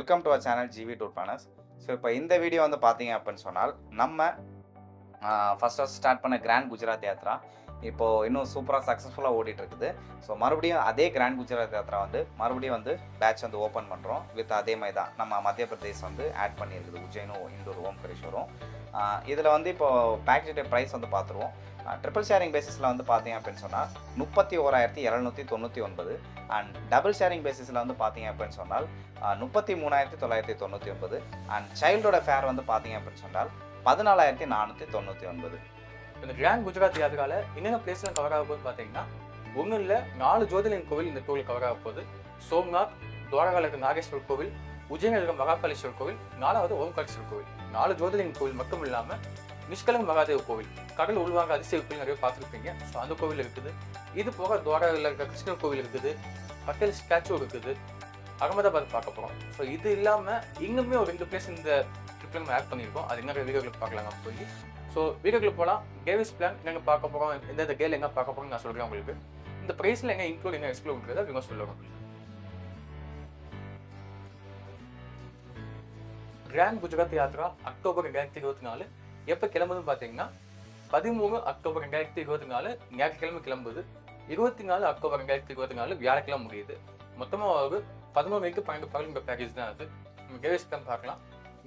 Welcome to our channel GV tour planners so இப்போ இந்த video வந்து பார்த்தீங்க அப்படின்னு சொன்னால் நம்ம ஃபஸ்ட் ஃபஸ்ட் ஸ்டார்ட் பண்ண கிராண்ட் குஜராத் யாத்ரா இப்போது இன்னும் சூப்பராக சக்ஸஸ்ஃபுல்லாக ஓடிட்டு இருக்குது ஸோ மறுபடியும் அதே கிராண்ட் குஜராத் யாத்ரா வந்து மறுபடியும் வந்து பேட்ச் வந்து ஓப்பன் பண்ணுறோம் வித் அதே மாதிரி தான். நம்ம மத்திய பிரதேஷ் வந்து ஆட் பண்ணியிருக்குது உஜ்ஜைனும் இந்தூர் ஓம்கரேஸ்வரும் இதில் வந்து இப்போது பேக்கேஜ் ப்ரைஸ் வந்து பார்த்துருவோம் ட்ரிபிள் ஷேரிங் பேசிஸில் வந்து பார்த்தீங்க அப்படின்னு சொன்னால் முப்பத்தி ஓராயிரத்தி இரநூத்தி தொண்ணூற்றி ஒன்பது அண்ட் டபுள் ஷேரிங் பேசிஸில் வந்து பார்த்தீங்க அப்படின்னு சொன்னால் முப்பத்தி மூணாயிரத்தி தொள்ளாயிரத்தி தொண்ணூற்றி ஒன்பது அண்ட் சைல்டோட ஃபேர் வந்து பார்த்தீங்க அப்படின்னு சொன்னால் பதினாலாயிரத்தி நானூற்றி தொண்ணூற்றி ஒன்பது. இந்த கிராண்ட் குஜராத் யாத்திரால என்னென்ன பிளேஸ்லாம் கவர் ஆக போகுது பார்த்தீங்கன்னா ஒன்றும் இல்லை நாலு ஜோதிலிங்க கோவில் இந்த கோவில் கவர் ஆக போகுது. சோம்நாத் துவாரகால இருக்க நாகேஸ்வரர் கோவில் உஜயநகரம் இருக்க மகாகாளீஸ்வரர் கோவில் நாலாவது ஓம்காளீஸ்வரர் கோவில். நாலு ஜோதிலிங்க கோவில் மட்டும் இல்லாமல் நிஷ்கலங்க மகாதேவ் கோவில். கடல் உள்வாங்க அதிசய கோவில் நிறைய பார்த்துருப்பீங்க. ஸோ அந்த கோவில் இருக்குது. இது போக துவாராவில் இருக்க கிருஷ்ணர் கோவில் இருக்குது. பட்டேல் ஸ்டாச்சு இருக்குது. அகமதாபாத் பார்க்க போகிறோம் ஸோ இது இல்லாமல் இன்னுமே ஒரு ரெண்டு பிளேஸ் இந்த ட்ரிப்பில் நம்ம ஆட் பண்ணியிருக்கோம். அது என்ன வீடியோக்கள் பார்க்கலாம் போய். ஸோ வீடியோக்குள்ள போகலாம் கேவிஸ் பிளான் என்னங்க பார்க்க போகிறோம் எந்தெந்த கேள் எங்கே பார்க்க போகிறோம் நான் சொல்கிறேன் உங்களுக்கு. இந்த ப்ரைஸில் எங்கே இன்க்ளூட் எங்கே எக்ஸ்க்ளூட்ன்றதை இவங்க சொல்லுவாங்க கிராண்ட் குஜராத் யாத்ரா அக்டோபர் ரெண்டாயிரத்தி இருபத்தி நாலு. எப்போ கிளம்புதுன்னு பார்த்தீங்கன்னா பதிமூணு அக்டோபர் ரெண்டாயிரத்தி இருபத்தி நாலு ஞாயிற்றுக்கிழமை கிளம்புது. இருபத்தி நாலு அக்டோபர் ரெண்டாயிரத்தி இருபத்தி நாலு வியாழக்கிழமை முடியுது. மொத்தமாக ஒரு பதினோரு மணிக்கு பன்னெண்டு பகல் பேக்கேஜ் தான் அது. நம்ம கேவிஸ் பிளான் பார்க்கலாம்.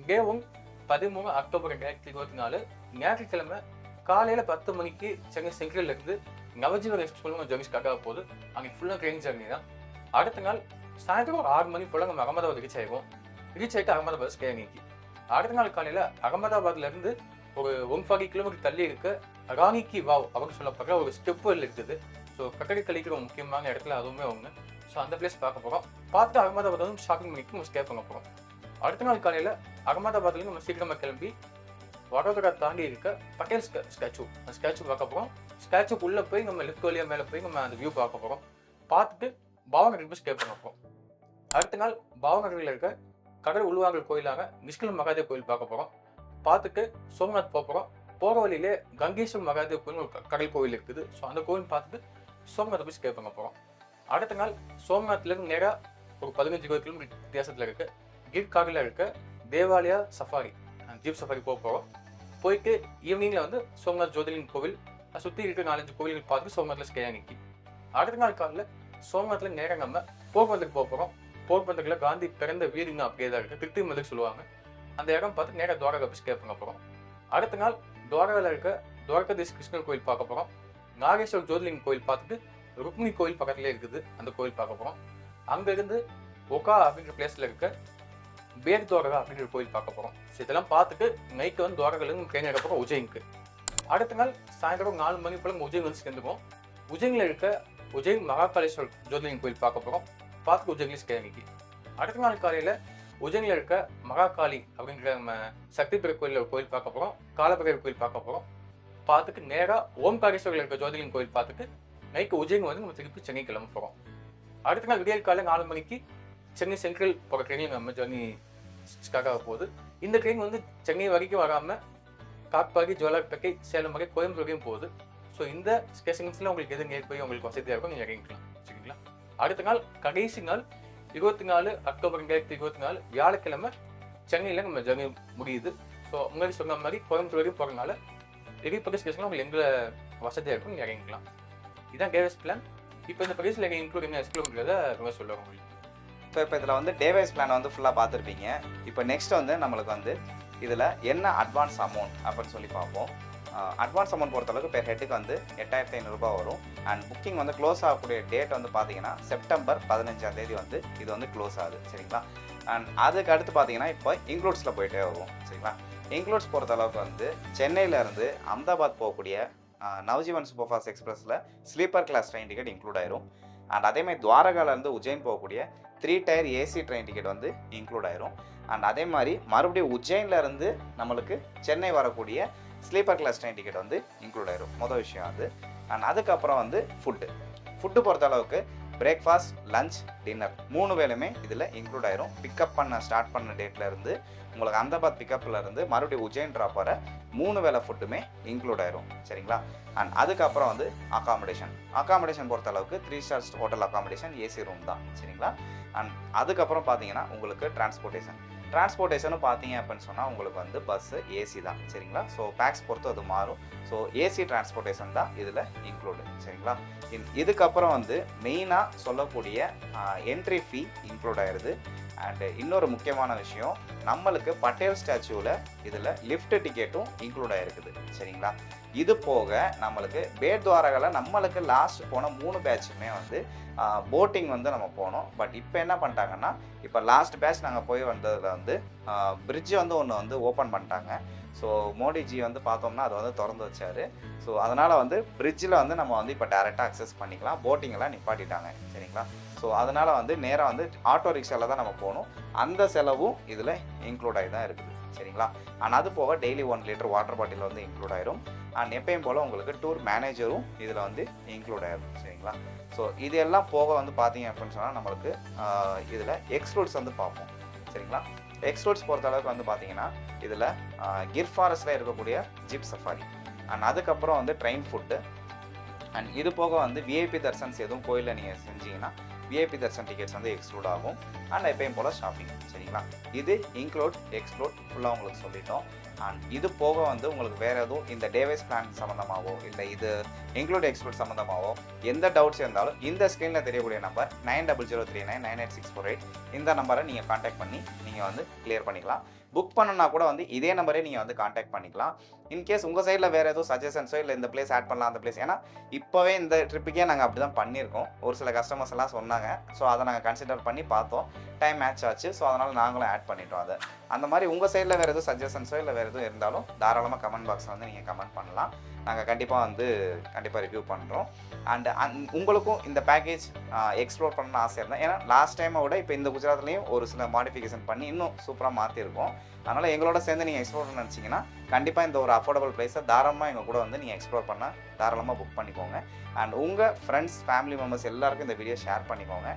கேவும் பதிமூணு அக்டோபர் ரெண்டாயிரத்தி இருபத்தி நாலு ஞாயிற்றுக்கிழமை காலையில் பத்து மணிக்கு சென்னை சென்ட்ரல்ல இருந்து நவஜீவன் ரெஸ்ட் ஜர்னி ஸ்டார்ட் ஆக போகுது. அங்கே ஃபுல்லாக ட்ரெயின் ஜர்னி தான். அடுத்த நாள் சாயந்தரம் ஒரு ஆறு மணி போல் நம்ம அகமதாபாத் ரீச் ஆயிடுவோம். ரீச் ஆகிட்டு அகமதாபாத் ஸ்டே நீக்கி. அடுத்த நாள் காலையில் அகமதாபாத்லேருந்து ஒரு ஒன் ஃபார்ட்டி கிலோமீட்டர் தள்ளி இருக்க. ராணிக்கு வாவ் அப்படின்னு சொல்லப்படுற ஒரு ஸ்டெப் இருக்குது. ஸோ கட்டடி கழிக்கிற முக்கியமான இடத்துல அதுவுமே ஒன்று ஸோ அந்த பிளேஸ் பார்க்க போகிறோம் பார்த்து அகமதாபாத் வந்து ஷாப்பிங் பண்ணிக்கு நம்ம ஸ்டே பண்ண போகிறோம் அடுத்த நாள் காலையில் அகமதாபாத்லேருந்து நம்ம சீக்கிரமாக கிளம்பி வடோதரா தாண்டி இருக்க பட்டேல் ஸ்டாச்சு அந்த ஸ்டாச்சு பார்க்க போகிறோம் ஸ்டாச்சுக்குள்ளே போய் நம்ம லெஃப்ட் வழியாக மேலே போய் நம்ம அந்த வியூ பார்க்க போகிறோம் பார்த்துட்டு பாவநகர் போய் ஸ்டே பண்ண போகிறோம் அடுத்த நாள் பாவநகரில் இருக்க கடல் உள்வாங்கல் கோயிலாக நிஷ்கல் மகாதேவ் கோயில் பார்க்க போகிறோம் பார்த்துட்டு சோம்நாத் போக போகிறோம் போகிற வழியிலே கங்கேஸ்வர் மகாதேவ் கோயில் ஒரு கடல் கோவில் இருக்குது. ஸோ அந்த கோவில் பார்த்துட்டு சோம்நாத் போய் ஸ்டே பண்ண போகிறோம் அடுத்த நாள் சோம்நாத்லேருந்து நேராக ஒரு பதினஞ்சு இருபது கிலோமீட்டர் வித்தியாசத்தில் இருக்குது கிர்காரில் இருக்க தேவாலயா சஃபாரி ஜீப் சஃபாரி போக போகிறோம் போயிட்டு ஈவினிங்கில் வந்து சோம்நாத் ஜோதிலிங் கோவில் சுற்றி இருக்க நாலஞ்சு கோவில்கள் பார்த்துட்டு சோம்நாத்தில் ஸ்டே அன்னைக்கு அடுத்த நாள் காலையில் சோம்நாத்தில் நேரம் நம்ம போர்பந்தருக்கு போக போகிறோம் போர்பந்தரில் காந்தி பிறந்த வீடுங்க அப்படியே தான் இருக்குது திருத்தி மதுக்கு சொல்லுவாங்க. அந்த இடம் பார்த்து நேராக துவாரகா போய் ஸ்டே பண்ண போகிறோம் அடுத்த நாள் துவாரகாவில் இருக்க துவாரகாதீஷ் கிருஷ்ணர் கோயில் பார்க்க போகிறோம் நாகேஸ்வர் ஜோதிலிங் கோயில் பார்த்துட்டு ருக்மிணி கோயில் பக்கத்துலேயே இருக்குது அந்த கோயில் பார்க்க போகிறோம் அங்கேருந்து ஒகா அப்படிங்கிற பிளேஸில் இருக்க பேர் துவாரகா அப்படிங்கிற கோயில் பார்க்க போகிறோம் ஸோ இதெல்லாம் பார்த்துட்டு நைட்டு வந்து துவாரகாலேருந்து ட்ரெயின் எடுக்க போகிறோம் உஜ்ஜைனுக்கு அடுத்த நாள் சாயந்தரம் நாலு மணி போல நம்ம வந்து சேர்ந்துக்குவோம் உஜயங்கில் இருக்க உஜயங் மகாகாலேஸ்வர் ஜோதிலிங் கோயில் பார்க்க போகிறோம் பார்த்துட்டு உஜயங்கிலேஸ் ஸ்டே அடுத்த நாள் காலையில் உஜனில் இருக்க மகாகாளி அப்படின்ற நம்ம சக்தி பிற கோயில் ஒரு கோயில் பார்க்க போகிறோம் காலபைரவர் கோயில் பார்க்க போகிறோம் பார்த்துட்டு நேராக ஓம்காரேஸ்வரில் இருக்க ஜோதிலிங் கோயில் பார்த்துட்டு நைட்டு உஜயன் வந்து நம்ம திருப்பி சென்னை கிளம்ப போகிறோம் அடுத்த நாள் விடியல் காலை நாலு மணிக்கு சென்னை சென்ட்ரல் போகிற ட்ரெயினில் நம்ம ஜர்னி ஸ்டார்ட் ஆக போகுது. இந்த ட்ரெயின் வந்து சென்னை வரைக்கும் வராமல் காட்பாடி ஜோலார்பேட்டை சேலம் வரை கோயம்புத்தூர் போகுது. ஸோ இந்த ஸ்டேஷன்ஸில் உங்களுக்கு எது நேர் போய் உங்களுக்கு வசதியாக இருக்கும் நீங்கள் இறங்கிக்கலாம். சரிங்களா? அடுத்த நாள் கடைசி நாள் இருபத்தி நாலு அக்டோபர் ரெண்டாயிரத்தி இருபத்தி நாலு வியாழக்கிழமை சென்னையில் நம்ம ஜர்னி முடியுது. ஸோ முன்னாடி சொன்ன மாதிரி கோயம்புத்தூர் வரைக்கும் போகிறனால இடைப்பட்ட கேஸ்லாம் உங்களுக்கு எங்களை வசதியாக இருக்கும் நீங்கள் இறங்கிக்கலாம் இதுதான் கேவஸ் பிளான் இப்போ இந்த ப்ரைஸில் எங்கள் இன்க்ளூட் என்ன எக்ஸ்க்ளூட்ங்கிறத ரொம்ப சொல்லுவாங்க உங்களுக்கு. ஸோ இப்போ இதில் வந்து டேவைஸ் பிளான் வந்து ஃபுல்லாக பார்த்துருப்பீங்க. இப்போ நெக்ஸ்ட் வந்து நம்மளுக்கு வந்து இதில் என்ன அட்வான்ஸ் அமௌண்ட் அப்படின்னு சொல்லி பார்ப்போம். அட்வான்ஸ் அமௌண்ட் பொறுத்தளவுக்கு பெர் ஹெட்டுக்கு வந்து எட்டாயிரத்தி ஐநூறுரூபா வரும். அண்ட் புக்கிங் வந்து க்ளோஸ் ஆகக்கூடிய டேட் வந்து பார்த்தீங்கன்னா செப்டம்பர் பதினஞ்சாம் தேதி வந்து இது வந்து க்ளோஸ் ஆகுது. சரிங்களா? அண்ட் அதுக்கு அடுத்து பார்த்தீங்கன்னா இப்போ இன்க்ளூட்ஸில் போயிட்டே வருவோம். சரிங்களா? இன்க்ளூட்ஸ் பொறுத்தளவுக்கு வந்து சென்னையிலேருந்து அகமதாபாத் போகக்கூடிய நவஜீவன் சூப்பர் ஃபாஸ்ட் எக்ஸ்பிரஸில் sleeper class train ticket include ஆயிரும். அண்ட் அதேமாதிரி துவாரகாலேருந்து உஜ்ஜைன் போகக்கூடிய three tier AC train ticket வந்து இன்க்ளூட் ஆயிரும். அண்ட் அதே மாதிரி மறுபடியும் உஜ்ஜைன்லேருந்து நம்மளுக்கு சென்னை வரக்கூடிய ஸ்லீப்பர் கிளாஸ் ட்ரெயின் டிக்கெட் வந்து இன்க்ளூட் ஆயிரும். மொதல் விஷயம் அது. அண்ட் அதுக்கப்புறம் வந்து ஃபுட்டு ஃபுட்டு பொறுத்த அளவுக்கு பிரேக்ஃபாஸ்ட் லஞ்ச் டின்னர் மூணு வேலையுமே இதில் இன்க்ளூட் ஆயிரும். பிக்கப் பண்ண ஸ்டார்ட் பண்ண டேட்டில் இருந்து உங்களுக்கு அந்தபாத் பிக்கப்ல இருந்து மறுபடியும் உஜ்ஜைன் ட்ராப் வர மூணு வேலை ஃபுட்டுமே இன்க்ளூட் ஆயிரும். சரிங்களா? அண்ட் அதுக்கப்புறம் வந்து அகாமடேஷன் அகாமடேஷன் பொறுத்த அளவுக்கு three stars hotel accommodation AC room தான். சரிங்களா? அண்ட் அதுக்கப்புறம் பார்த்தீங்கன்னா உங்களுக்கு டிரான்ஸ்போர்ட்டேஷன் டிரான்ஸ்போர்ட்டேஷனும் பார்த்தீங்க அப்படின்னு சொன்னால் உங்களுக்கு வந்து பஸ்ஸு ஏசி தான். சரிங்களா? ஸோ பேக்ஸ் பொறுத்து அது மாறும். ஸோ ஏசி டிரான்ஸ்போர்ட்டேஷன் தான் இதில் இன்க்ளூடு சரிங்களா? இன்- இதுக்கப்புறம் வந்து மெயினாக சொல்லக்கூடிய என்ட்ரி ஃபீ இன்க்ளூட் ஆயிடுது அண்டு இன்னொரு முக்கியமான விஷயம் நம்மளுக்கு பட்டேல் ஸ்டாச்சுவில் இதில் லிஃப்ட் டிக்கெட்டும் இன்க்ளூட் ஆகிருக்குது சரிங்களா? இது போக நம்மளுக்கு பேட் துவாரகளை நம்மளுக்கு லாஸ்ட் போன மூணு பேட்சுமே வந்து போட்டிங் வந்து நம்ம போனோம். பட் இப்போ என்ன பண்ணிட்டாங்கன்னா இப்போ லாஸ்ட் பேட்ச் நாங்கள் போய் வந்ததில் வந்து பிரிட்ஜ் வந்து ஒன்று வந்து ஓப்பன் பண்ணிட்டாங்க. ஸோ மோடிஜி வந்து பார்த்தோம்னா அதை வந்து திறந்து வச்சார். ஸோ அதனால் வந்து பிரிட்ஜில் வந்து நம்ம வந்து இப்போ டேரெக்டாக அக்சஸ் பண்ணிக்கலாம். போட்டிங்கெல்லாம் நிப்பாட்டிட்டாங்க. சரிங்களா? ஸோ அதனால் வந்து நேராக வந்து ஆட்டோ ரிக்ஷாவில் தான் நம்ம போகணும் அந்த செலவும் இதில் இன்க்ளூட் ஆகி தான் இருக்குது. சரிங்களா? அண்ட் அது போக daily one litre water bottle வந்து இன்க்ளூட் ஆயிரும். அண்ட் எப்பயும் போல் உங்களுக்கு டூர் மேனேஜரும் இதில் வந்து இன்க்ளூட் ஆயிரும் சரிங்களா? ஸோ இது எல்லாம் போக வந்து பார்த்தீங்க அப்படின்னு சொன்னால் நம்மளுக்கு இதில் எக்ஸ்க்ளூட்ஸ் வந்து பார்ப்போம் சரிங்களா? எக்ஸ்க்ளூட்ஸ் பொறுத்த அளவுக்கு வந்து பார்த்தீங்கன்னா இதில் கிர் ஃபாரஸ்ட்டில் இருக்கக்கூடிய ஜிப் சஃபாரி அண்ட் அதுக்கப்புறம் வந்து ட்ரெயின் ஃபுட்டு அண்ட் இது போக வந்து விஐபி தர்சன்ஸ் எதுவும் கோயிலில் நீங்கள் செஞ்சீங்கன்னா விஐபி தர்சன் டிக்கெட்ஸ் வந்து எக்ஸ்க்ளூட் ஆகும். அண்ட் எப்பயும் போல் ஷாப்பிங் சரிங்களா? இது இன்க்ளூட் எக்ஸ்க்ளூட் ஃபுல்லாக உங்களுக்கு சொல்லிட்டோம். அண்ட் இது போக வந்து உங்களுக்கு வேறு எதுவும் இந்த டேவைஸ் பிளான் சம்மந்தமாகவோ இல்லை இது இன்க்ளூட் எக்ஸ்க்ளூட் சம்மந்தமாகவோ எந்த டவுட்ஸ் இருந்தாலும் இந்த ஸ்க்ரீனில் தெரியக்கூடிய number nine double zero three nine nine eight six four eight இந்த நம்பரை நீங்கள் காண்டாக்ட் பண்ணி நீங்கள் வந்து கிளியர் பண்ணிக்கலாம். புக் பண்ணணும்னா கூட வந்து இதே நம்பரே நீங்கள் வந்து காண்டாக்ட் பண்ணிக்கலாம். இன்கேஸ் உங்கள் சைடில் வேறு எதுவும் சஜஷன்ஸோ இல்லை இந்த பிளேஸ் ஆட் பண்ணலாம் அந்த பிளேஸ் ஏன்னா இப்போவே இந்த ட்ரிப்புக்கே நாங்கள் அப்படி தான் பண்ணியிருக்கோம். ஒரு சில கஸ்டமர்ஸ் எல்லாம் சொன்னாங்க. ஸோ அதை நாங்கள் கன்சிடர் பண்ணி பார்த்தோம். டைம் மேட்ச் ஆச்சு. ஸோ அதனால் நாங்களும் ஆட் பண்ணிட்டோம் அதை. அந்த மாதிரி உங்கள் சைடில் வேறு எதுவும் சஜஷன்ஸோ இல்லை வேறு எதுவும் இருந்தாலும் தாராளமாக கமெண்ட் பாக்ஸில் வந்து நீங்கள் கமெண்ட் பண்ணலாம். நாங்கள் கண்டிப்பாக வந்து கண்டிப்பாக ரிவ்யூ பண்ணுறோம் அண்ட் அந் உங்களுக்கும் இந்த பேக்கேஜ் எக்ஸ்ப்ளோர் பண்ணணும்னு ஆசை இருந்தால் ஏன்னா லாஸ்ட் டைமை விட இப்போ இந்த குஜராத்லேயும் ஒரு சில மாடிஃபிகேஷன் பண்ணி இன்னும் சூப்பராக மாற்றிருக்கோம் அதனால் எங்களோட சேர்ந்து நீங்கள் எக்ஸ்ப்ளோர் பண்ண நினச்சிங்கன்னா கண்டிப்பாக இந்த ஒரு அஃபோர்டபுள் ப்ரைஸை தாராளமாக எங்கள் கூட வந்து நீங்கள் எக்ஸ்ப்ளோர் பண்ண தாராளமாக புக் பண்ணிக்கோங்க. அண்ட் உங்கள் ஃப்ரெண்ட்ஸ் ஃபேமிலி மெம்பர்ஸ் எல்லாருக்கும் இந்த வீடியோ ஷேர் பண்ணிக்கோங்க.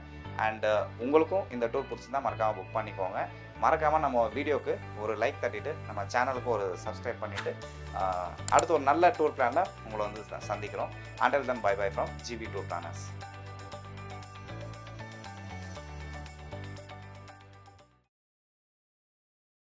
அண்டு uh, உங்களுக்கும் இந்த டூர் பிடிச்சிருந்தா மறக்காமல் புக் பண்ணிக்கோங்க. மறக்காமல் நம்ம வீடியோக்கு ஒரு லைக் தட்டிட்டு நம்ம சேனலுக்கு ஒரு சப்ஸ்கிரைப் பண்ணிவிட்டு uh, அடுத்து ஒரு நல்ல டூர் பிளானில் உங்களை வந்து சந்திக்கிறோம். Until then bye bye from GP tour planners